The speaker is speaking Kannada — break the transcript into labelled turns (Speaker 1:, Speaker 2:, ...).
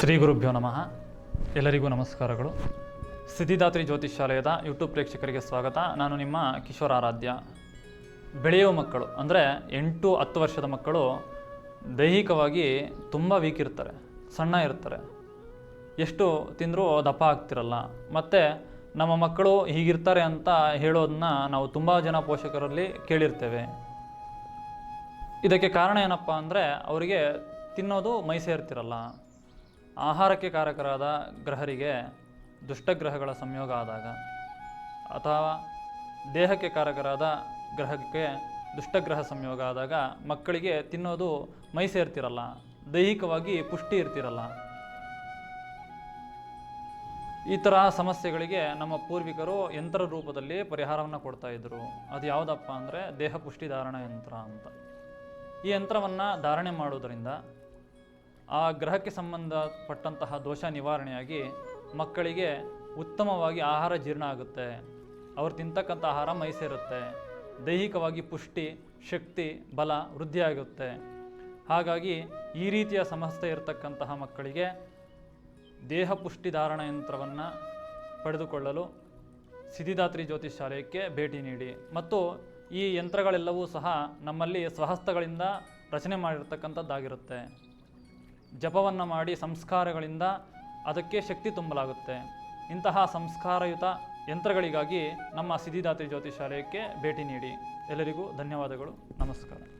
Speaker 1: ಶ್ರೀ ಗುರುಭ್ಯೋ ನಮಃ. ಎಲ್ಲರಿಗೂ ನಮಸ್ಕಾರಗಳು. ಸಿದ್ಧಿದಾತ್ರಿ ಜ್ಯೋತಿಷ್ ಶಾಲೆಯದ ಯೂಟ್ಯೂಬ್ ಪ್ರೇಕ್ಷಕರಿಗೆ ಸ್ವಾಗತ. ನಾನು ನಿಮ್ಮ ಕಿಶೋರ್ ಆರಾಧ್ಯ. ಬೆಳೆಯುವ ಮಕ್ಕಳು, ಅಂದರೆ ಎಂಟು ಹತ್ತು ವರ್ಷದ ಮಕ್ಕಳು ದೈಹಿಕವಾಗಿ ತುಂಬ ವೀಕ್ ಇರ್ತಾರೆ, ಸಣ್ಣ ಇರ್ತಾರೆ. ಎಷ್ಟು ತಿಂದರೂ ದಪ್ಪ ಆಗ್ತಿರಲ್ಲ. ಮತ್ತು ನಮ್ಮ ಮಕ್ಕಳು ಹೀಗಿರ್ತಾರೆ ಅಂತ ಹೇಳೋದನ್ನ ನಾವು ತುಂಬ ಜನ ಪೋಷಕರಲ್ಲಿ ಕೇಳಿರ್ತೇವೆ. ಇದಕ್ಕೆ ಕಾರಣ ಏನಪ್ಪ ಅಂದರೆ, ಅವರಿಗೆ ತಿನ್ನೋದು ಮೈ ಸೇರ್ತಿರಲ್ಲ ಆಹಾರಕ್ಕೆ ಕಾರಕರಾದ ಗ್ರಹರಿಗೆ ದುಷ್ಟಗ್ರಹಗಳ ಸಂಯೋಗ ಆದಾಗ, ಅಥವಾ ದೇಹಕ್ಕೆ ಕಾರಕರಾದ ಗ್ರಹಕ್ಕೆ ದುಷ್ಟಗ್ರಹ ಸಂಯೋಗ ಆದಾಗ ಮಕ್ಕಳಿಗೆ ತಿನ್ನೋದು ಮೈ ಸೇರ್ತಿರಲ್ಲ, ದೈಹಿಕವಾಗಿ ಪುಷ್ಟಿ ಇರ್ತಿರಲ್ಲ. ಈ ಥರ ಸಮಸ್ಯೆಗಳಿಗೆ ನಮ್ಮ ಪೂರ್ವಿಕರು ಯಂತ್ರ ರೂಪದಲ್ಲಿ ಪರಿಹಾರವನ್ನು ಕೊಡ್ತಾ ಇದ್ರು. ಅದು ಯಾವುದಪ್ಪ ಅಂದರೆ ದೇಹ ಪುಷ್ಟಿ ಧಾರಣ ಯಂತ್ರ ಅಂತ. ಈ ಯಂತ್ರವನ್ನು ಧಾರಣೆ ಮಾಡುವುದರಿಂದ ಆ ಗ್ರಹಕ್ಕೆ ಸಂಬಂಧಪಟ್ಟಂತಹ ದೋಷ ನಿವಾರಣೆಯಾಗಿ ಮಕ್ಕಳಿಗೆ ಉತ್ತಮವಾಗಿ ಆಹಾರ ಜೀರ್ಣ ಆಗುತ್ತೆ. ಅವ್ರು ತಿಂತಕ್ಕಂಥ ಆಹಾರ ಮೈ ಸೇರುತ್ತೆ ದೈಹಿಕವಾಗಿ ಪುಷ್ಟಿ, ಶಕ್ತಿ, ಬಲ ವೃದ್ಧಿಯಾಗುತ್ತೆ ಹಾಗಾಗಿ ಈ ರೀತಿಯ ಸಮಸ್ಯೆ ಇರತಕ್ಕಂತಹ ಮಕ್ಕಳಿಗೆ ದೇಹ ಪುಷ್ಟಿ ಧಾರಣ ಯಂತ್ರವನ್ನು ಪಡೆದುಕೊಳ್ಳಲು ಸಿದ್ಧಿದಾತ್ರಿ ಜ್ಯೋತಿಷ್ ಶಾಲೆಯಕ್ಕೆ ಭೇಟಿ ನೀಡಿ. ಮತ್ತು ಈ ಯಂತ್ರಗಳೆಲ್ಲವೂ ಸಹ ನಮ್ಮಲ್ಲಿ ಸ್ವಹಸ್ತಗಳಿಂದ ರಚನೆ ಮಾಡಿರ್ತಕ್ಕಂಥದ್ದಾಗಿರುತ್ತೆ. ಜಪವನ್ನು ಮಾಡಿ ಸಂಸ್ಕಾರಗಳಿಂದ ಅದಕ್ಕೆ ಶಕ್ತಿ ತುಂಬಲಾಗುತ್ತೆ. ಇಂತಹ ಸಂಸ್ಕಾರಯುತ ಯಂತ್ರಗಳಿಗಾಗಿ ನಮ್ಮ ಸಿದ್ಧಿದಾತ್ರಿ ಜ್ಯೋತಿಷಾಲಯಕ್ಕೆ ಭೇಟಿ ನೀಡಿ. ಎಲ್ಲರಿಗೂ ಧನ್ಯವಾದಗಳು. ನಮಸ್ಕಾರ.